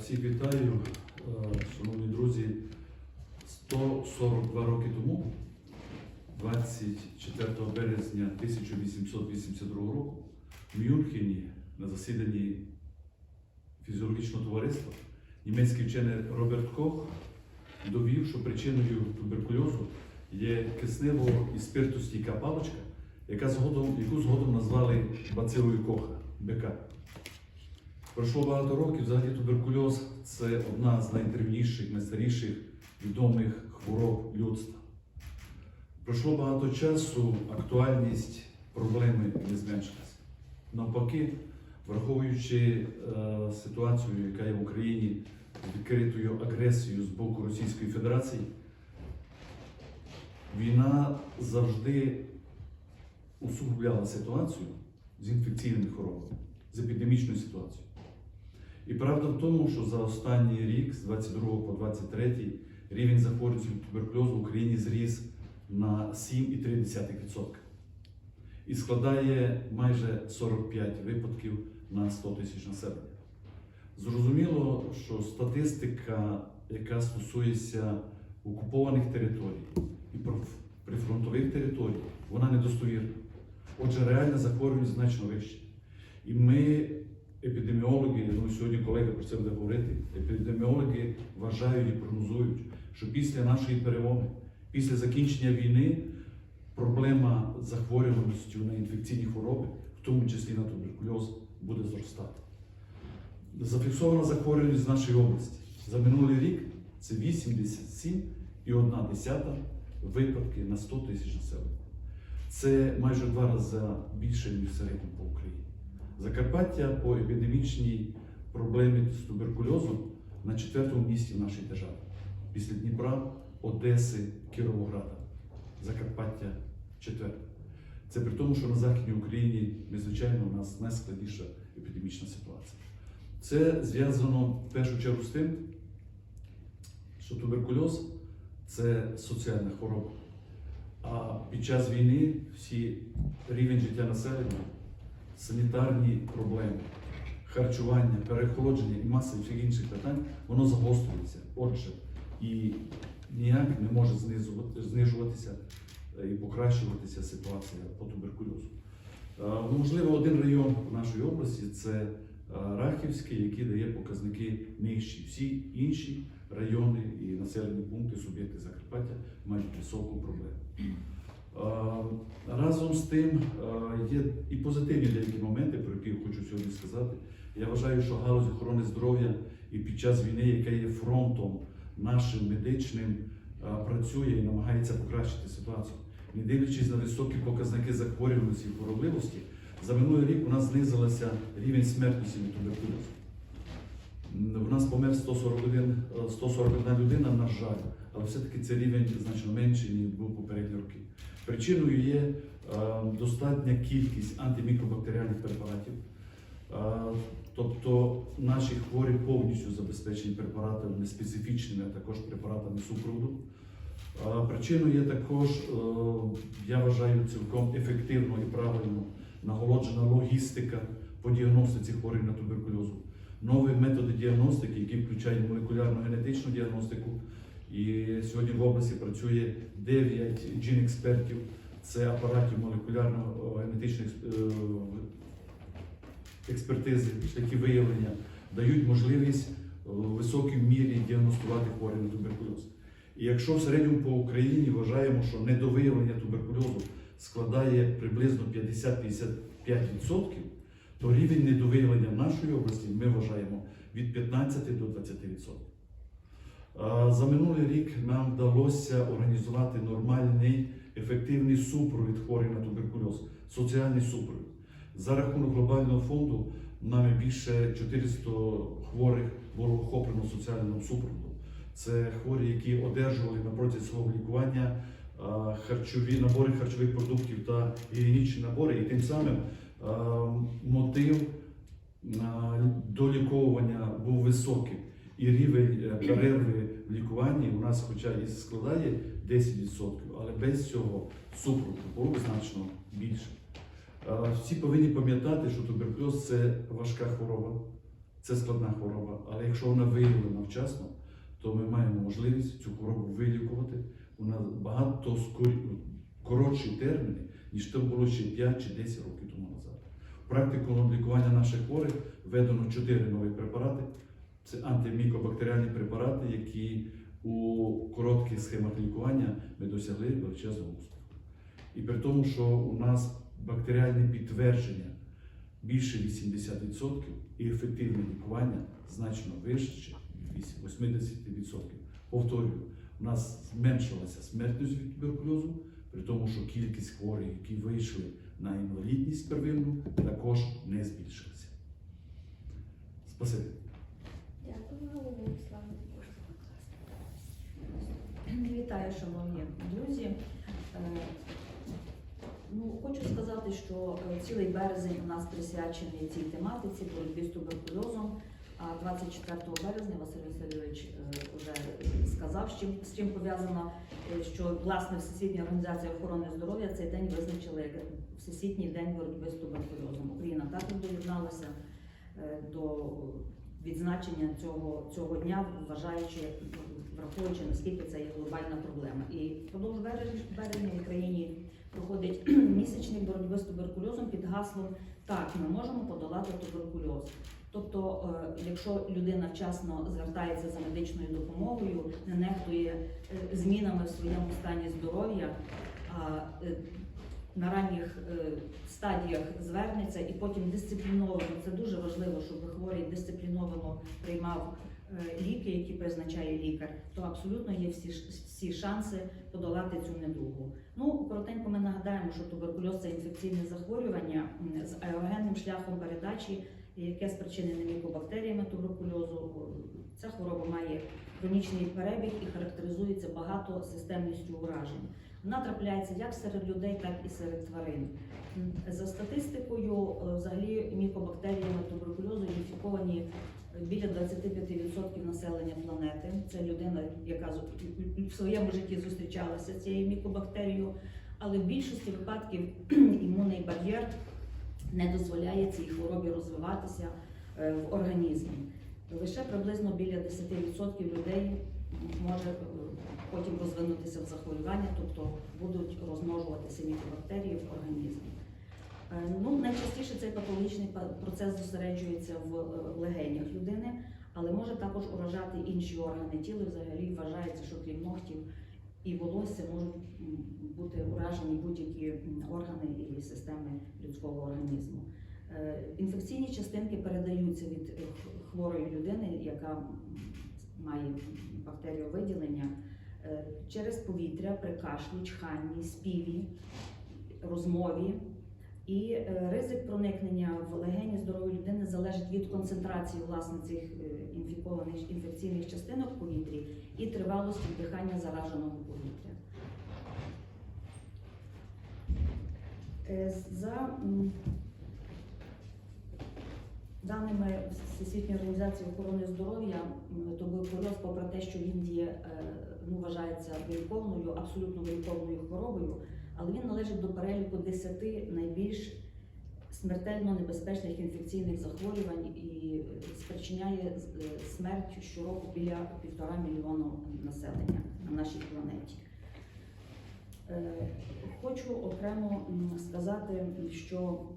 Всіх вітаю, Е, шановні друзі. 142 роки тому, 24 березня 1882 року, в Мюнхені на засіданні фізіологічного товариства німецький вчений Роберт Кох довів, що причиною туберкульозу є киснево і спиртостійка паличка, яку згодом назвали бацилою Коха БК. Пройшло багато років. Взагалі туберкульоз це одна з найдревніших, найстаріших відомих хвороб людства. Пройшло багато часу, актуальність проблеми не зменшилася. Навпаки, враховуючи е, ситуацію, яка є в Україні відкритою агресією з боку Російської Федерації, війна завжди усугубляла ситуацію з інфекційними хворобами, з епідемічною ситуацією. І правда в тому, що за останній рік, з 22 по 23, рівень захворюваності від туберкульозу в Україні зріс на 7,3% і складає майже 45 випадків на 100 тисяч населення. Зрозуміло, що статистика, яка стосується окупованих територій і прифронтових територій, вона недостовірна. Отже, реальна захворюваність значно вища. І ми, епідеміологи, я думаю, сьогодні колега про це буде говорити, епідеміологи вважають і прогнозують, що після нашої перемоги, після закінчення війни, проблема захворюваністю на інфекційні хвороби, в тому числі на туберкульоз, буде зростати. Зафіксована захворюваність в нашій області за минулий рік це 87,1 випадки на 100 тисяч населення. Це майже два рази більше, ніж в середньому по Україні. Закарпаття по епідемічній проблемі з туберкульозом на четвертому місці в нашій державі. Після Дніпра, Одеси, Кіровограда. Закарпаття четверте. Це при тому, що на Західній Україні, звичайно, у нас найскладніша епідемічна ситуація. Це зв'язано в першу чергу з тим, що туберкульоз це соціальна хвороба. А під час війни всі рівень життя населення, санітарні проблеми, харчування, переохолодження і маса всіх інших питань, воно загострюється. Отже, і ніяк не може знижуватися е, і покращуватися ситуація по туберкульозу. Е, Можливо, один район в нашій області це е, Рахівський, який дає показники нижчі. Всі інші райони і населені пункти, суб'єкти Закарпаття мають високу проблему. Е, Разом з тим е, є і позитивні деякі моменти, про які я хочу сьогодні сказати. Я вважаю, що галузь охорони здоров'я і під час війни, яка є фронтом нашим медичним, е, працює і намагається покращити ситуацію. Не дивлячись на високі показники захворюваності і хворобливості, за минулий рік у нас знизилася рівень смертності від туберкульозу. У нас помер 141, е, 141 людина, на жаль, але все-таки цей рівень значно менший, ніж був попередні роки. Причиною є е, достатня кількість антимікробактеріальних препаратів. Е, Тобто наші хворі повністю забезпечені препаратами специфічними, а також препаратами супроводу. Е, Причиною є також, е, я вважаю, цілком ефективно і правильно наголоджена логістика по діагностиці хворих на туберкульозу. Нові методи діагностики, які включають молекулярну генетичну діагностику. І сьогодні в області працює 9 джін-експертів. Це апаратів молекулярно-генетичної експертизи, шляхи виявлення, дають можливість е, в високій мірі діагностувати хворих на туберкульоз. І якщо в середньому по Україні вважаємо, що недовиявлення туберкульозу складає приблизно 50-55%, то рівень недовиявлення в нашій області ми вважаємо від 15 до 20%. За минулий рік нам вдалося організувати нормальний ефективний супровід хворих на туберкульоз, соціальний супровід. За рахунок глобального фонду нами більше 400 хворих було охоплено соціальним супроводом. Це хворі, які одержували на протязі свого лікування харчові набори харчових продуктів та гігієнічні набори, і тим самим мотив а, доліковування був високим. І рівень е, перерви лікуванні у нас, хоча і складає 10%, але без цього супроводу було значно більше. Е, Всі повинні пам'ятати, що туберкульоз це важка хвороба, Це складна хвороба, але якщо вона виявлена вчасно, то ми маємо можливість цю хворобу вилікувати нас багато скорі... коротші терміни, ніж то було ще 5 чи 10 років тому назад. Практику лікування наших хворих введено 4 нові препарати. Це антимікобактеріальні препарати, які у коротких схемах лікування ми досягли величезного успіху. І при тому, що у нас бактеріальне підтвердження більше 80% і ефективне лікування значно вище 80%. Повторюю, у нас зменшилася смертність від туберкульозу, при тому, що кількість хворих, які вийшли на інвалідність первинну, також не збільшилася. Спасибі. Дякую, Слава Вітаю, шановні друзі. Е, Ну, хочу сказати, що е, цілий березень у нас присвячений цій тематиці боротьбі з туберкульозом. А 24 березня Василь Васильович е, вже сказав, з чим, пов'язано, е, що власне Всесвітня організація охорони здоров'я цей день визначили як Всесвітній день боротьби з туберкульозом. Україна також доєдналася е, до відзначення цього, цього дня, вважаючи, враховуючи наскільки це є глобальна проблема. І впродовж березня, в Україні проходить місячник боротьби з туберкульозом під гаслом Так, ми можемо подолати туберкульоз. Тобто, е, якщо людина вчасно звертається за медичною допомогою, не нехтує е, змінами в своєму стані здоров'я, е, на ранніх стадіях звернеться і потім дисципліновано. Це дуже важливо, щоб хворий дисципліновано приймав ліки, які призначає лікар, то абсолютно є всі, всі шанси подолати цю недугу. Ну, коротенько ми нагадаємо, що туберкульоз це інфекційне захворювання з аерогенним шляхом передачі, яке спричинене мікобактеріями туберкульозу. Ця хвороба має хронічний перебіг і характеризується багатосистемністю уражень. Вона трапляється як серед людей, так і серед тварин. За статистикою, е, взагалі мікобактеріями туберкульозу інфіковані е, біля 25% населення планети. Це людина, яка в своєму житті зустрічалася цією мікобактерією, але в більшості випадків імунний бар'єр не дозволяє цій хворобі розвиватися е, в організмі. Лише приблизно біля 10% людей може е, потім розвинутися в захворювання, тобто будуть розмножуватися мікобактерії в організмі. Е, Ну, найчастіше цей патологічний процес зосереджується в е, легенях людини, але може також уражати інші органи тіла. Взагалі вважається, що крім ногтів і волосся можуть бути уражені будь-які органи і системи людського організму. Е, Інфекційні частинки передаються від хворої людини, яка має бактеріовиділення, через повітря при кашлі, чханні, співі, розмові. І е, ризик проникнення в легені здорової людини залежить від концентрації власне цих е, інфікованих інфекційних частинок в повітрі і тривалості вдихання зараженого повітря. Е, За даними Всесвітньої організації охорони здоров'я, туберкульоз, попри те, що він є, ну, вважається виліковною, абсолютно виліковною хворобою, але він належить до переліку 10 найбільш смертельно небезпечних інфекційних захворювань і спричиняє е, смерть щороку біля півтора мільйона населення на нашій планеті. Е, Хочу окремо сказати, що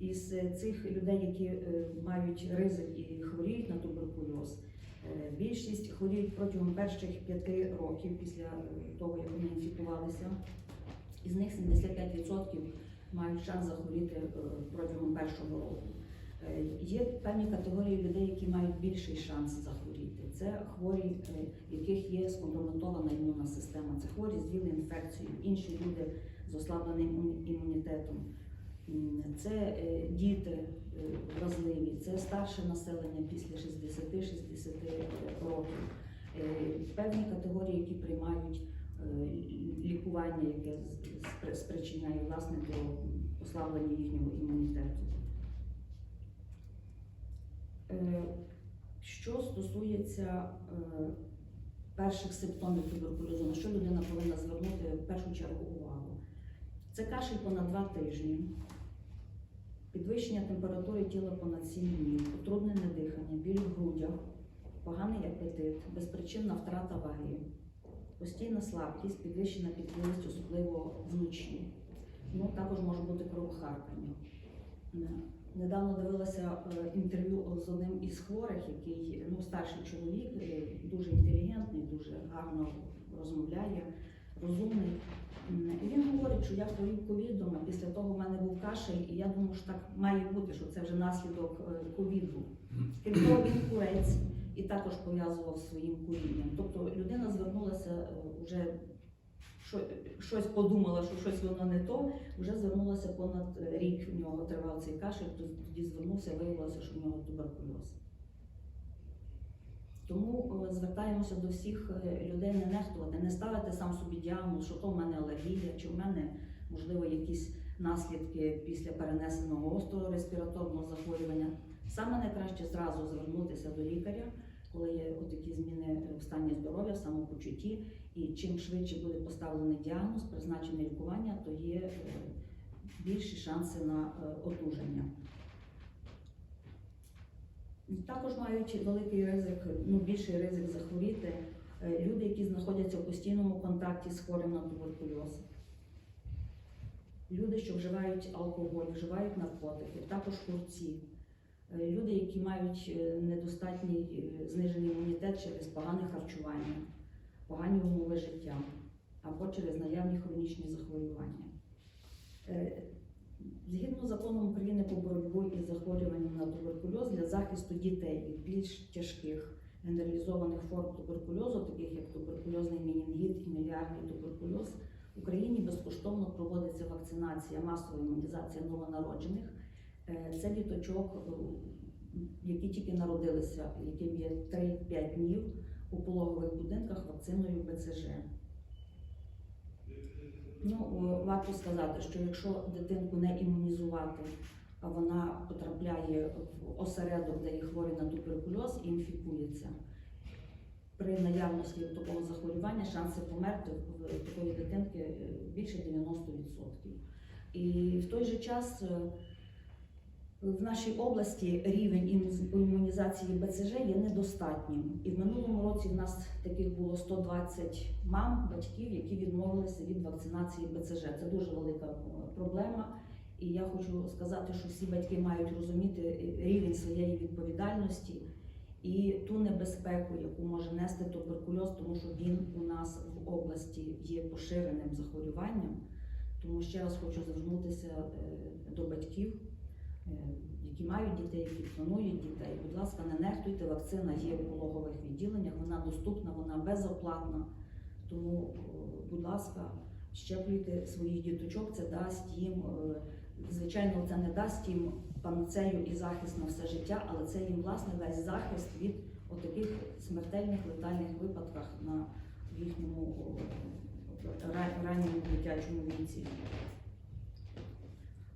із цих людей, які е, мають ризик і хворіють на туберкульоз, більшість хворіють протягом перших п'яти років після е, того, як вони інфікувалися. Із них 75% мають шанс захворіти е, протягом першого року. Е, Є певні категорії людей, які мають більший шанс захворіти. Це хворі, е, в яких є скомпрометована імунна система. Це хворі з ВІЛ-інфекцією, інші люди з ослабленим іму- імунітетом. Це е, діти е, вразливі, це старше населення після 60-60 років. Е, Певні категорії, які приймають лікування, яке спричиняє власне до ослаблення їхнього імунітету. Що стосується перших симптомів туберкульозу, на що людина повинна звернути в першу чергу увагу? Це кашель понад два тижні, підвищення температури тіла понад 7 днів, утруднене дихання, біль в грудях, поганий апетит, безпричинна втрата ваги, постійна слабкість, підвищена підвищеність, особливо вночі. Ну, також може бути кровохаркання. Е, Недавно дивилася е, інтерв'ю з одним із хворих, який ну, старший чоловік, е, дуже інтелігентний, дуже гарно розмовляє, розумний. І він говорить, що я хворів ковідом, а після того в мене був кашель, і я думаю, що так має бути, що це вже наслідок е, ковіду. Крім того, він курець і також пов'язував своїм курінням. Тобто людина звернулася е, вже щось подумала, що щось воно не то, вже звернулася понад е, рік в нього тривав цей кашель, тоді звернувся, виявилося, що в нього туберкульоз. Тому е, звертаємося до всіх е, людей не нехтувати, не ставити сам собі діагноз, що то в мене алергія, чи в мене можливо якісь наслідки після перенесеного гострого респіраторного захворювання. Саме найкраще зразу звернутися до лікаря, коли є такі зміни в стані здоров'я, в самопочутті, і чим швидше буде поставлений діагноз, призначене лікування, то є е, більші шанси на одужання. Також мають великий ризик, ну більший ризик захворіти е, люди, які знаходяться в постійному контакті з хворим на туберкульоз. Люди, що вживають алкоголь, вживають наркотики, також курці. Е, Люди, які мають е, недостатній знижений імунітет через погане харчування, погані умови життя або через наявні хронічні захворювання. Згідно з законом України про боротьбу із захворюванням на туберкульоз для захисту дітей від більш тяжких генералізованих форм туберкульозу, таких як туберкульозний мінінгіт і міліарний туберкульоз, в Україні безкоштовно проводиться вакцинація, масова імунізація новонароджених. Е, Це діточок, е, які тільки народилися, яким є 3-5 днів у пологових будинках вакциною БЦЖ. Ну, варто сказати, що якщо дитинку не імунізувати, а вона потрапляє в осередок, де є хворі на туберкульоз і інфікується. При наявності такого захворювання шанси померти в такої дитинки е, більше 90%. І в той же час е, в нашій області рівень імунізації БЦЖ є недостатнім. І в минулому році в нас таких було 120 мам, батьків, які відмовилися від вакцинації БЦЖ. Це дуже велика е, проблема. І я хочу сказати, що всі батьки мають розуміти е, рівень своєї відповідальності і ту небезпеку, яку може нести туберкульоз, тому що він у нас в області є поширеним захворюванням. Тому ще раз хочу звернутися е, до батьків, які мають дітей, які планують дітей. Будь ласка, не нехтуйте, вакцина є в пологових відділеннях, вона доступна, вона безоплатна. Тому, е, будь ласка, щеплюйте своїх діточок, це дасть їм, е, звичайно, це не дасть їм панацею і захист на все життя, але це їм власне дасть захист від отаких смертельних летальних випадках на їхньому е, ранньому дитячому віці.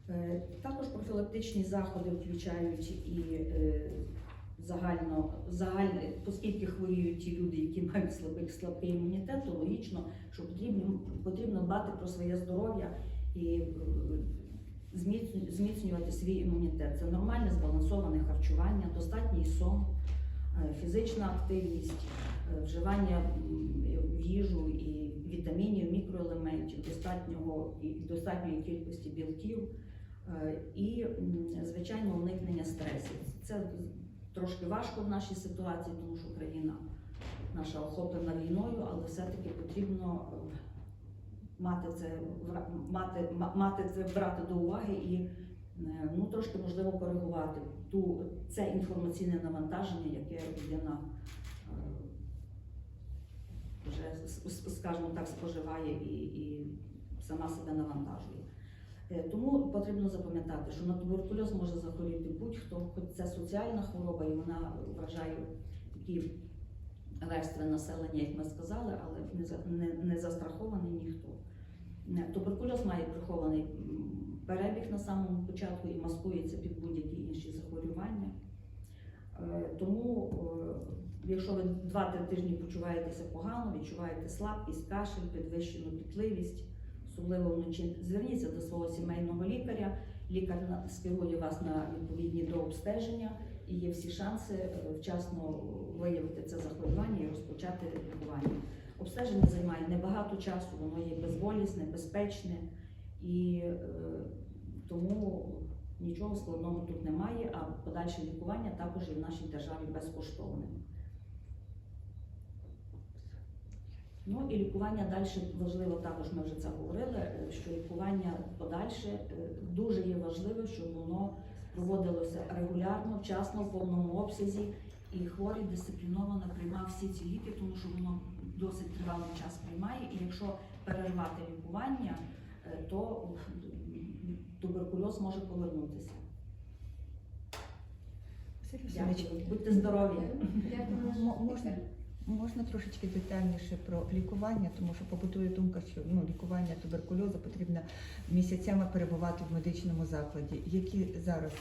Е, Також профілактичні заходи включають і е, загально, загально, оскільки хворіють ті люди, які мають слабий, слабкий імунітет, то логічно, що потрібно, потрібно дбати про своє здоров'я і е, зміцнювати свій імунітет. Це нормальне збалансоване харчування, достатній сон, фізична активність, вживання в їжу і вітамінів, мікроелементів, достатнього і достатньої кількості білків. Е, І, звичайно, уникнення стресів. Це трошки важко в нашій ситуації, тому що країна наша охоплена війною, але все-таки потрібно е, мати це мати, мати це брати до уваги і е, ну, трошки можливо коригувати ту це інформаційне навантаження, яке людина вже скажімо так споживає і, і сама себе навантажує. Е, Тому потрібно запам'ятати, що на туберкульоз може захворіти будь-хто, хоч це соціальна хвороба, і вона вражає такі верстви населення, як ми сказали, але не, не, застрахований ніхто. Туберкульоз має прихований перебіг на самому початку і маскується під будь-які інші захворювання. Е, Тому, е, якщо ви 2-3 тижні почуваєтеся погано, відчуваєте слабкість, кашель, підвищену пітливість, особливо вночі, зверніться до свого сімейного лікаря Лікар скерує вас на відповідні дообстеження і є всі шанси е, вчасно виявити це захворювання і розпочати лікування. Обстеження займає небагато часу, воно є безболісне, безпечне і е, тому нічого складного тут немає, а подальше лікування також є в нашій державі безкоштовним. Ну і лікування далі важливо також. Ми вже це говорили. е, Що лікування подальше е, дуже є важливо, щоб воно проводилося регулярно, вчасно, в повному обсязі, і хворий дисципліновано приймав всі ці ліки, тому що воно досить тривалий час приймає. І якщо перервати лікування, е, то туберкульоз може повернутися. Дякую. Будьте здорові. Дякую. можна, можна трошечки детальніше про лікування, тому що побутує думка, що ну, лікування туберкульозу потрібно місяцями перебувати в медичному закладі. Які зараз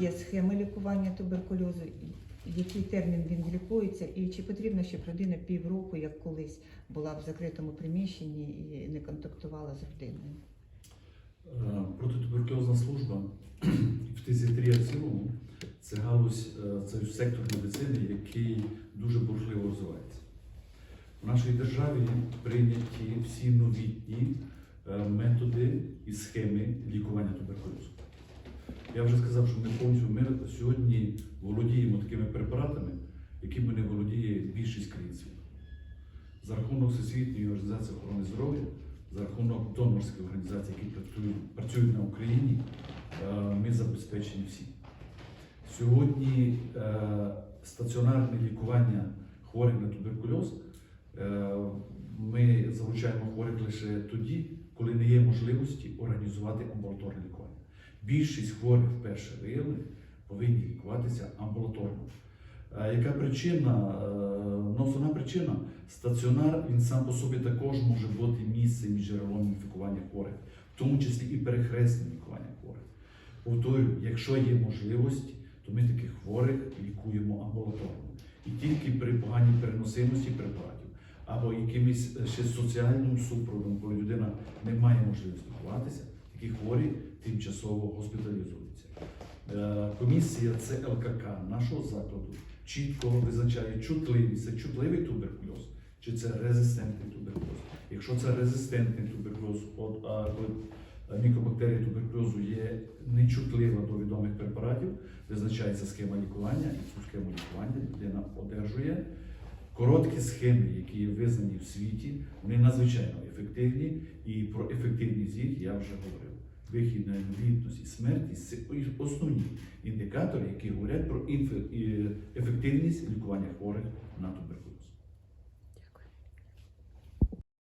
є схеми лікування туберкульозу, який термін він лікується, і чи потрібно, щоб людина півроку, як колись, була в закритому приміщенні і не контактувала з родиною? Е, Протитуберкульозна служба і фтизіатрія в цілому це галузь, е, це сектор медицини, який дуже бурхливо розвивається. В нашій державі прийняті всі новітні е, методи і схеми лікування туберкульозу. Я вже сказав, що ми повністю ми сьогодні володіємо такими препаратами, якими не володіє більшість країн світу. За рахунок Всесвітньої організації охорони здоров'я, за рахунок донорських організацій, які працюють, на Україні, е, ми забезпечені всі. Сьогодні е, стаціонарне лікування хворих на туберкульоз е, ми залучаємо хворих лише тоді, коли не є можливості організувати амбулаторне лікування. Більшість хворих вперше виявлені повинні лікуватися амбулаторно. Е, Яка причина? Ну, Основна причина стаціонар він сам по собі також може бути місцем джерелом інфікування хворих, в тому числі і перехресним лікування хворих. Повторюю, якщо є можливість, то ми таких хворих лікуємо амбулаторно. І тільки при поганій переносимості препаратів або якимось е, ще соціальним супроводом, коли людина не має можливості лікуватися, такі хворі тимчасово госпіталізуються. Е, Комісія ЦЛКК нашого закладу чітко визначає чутливість, це чутливий туберкульоз чи це резистентний туберкульоз. Якщо це резистентний туберкульоз, от, а, коли мікобактерія туберкульозу є нечутлива до відомих препаратів, визначається схема лікування, і цю схему лікування людина одержує. Короткі схеми, які є визнані в світі, вони надзвичайно ефективні, і про ефективність їх я вже говорив. Вихід на інвалідність і смертність це основні індикатори, які говорять про ефективність лікування хворих на туберкульоз.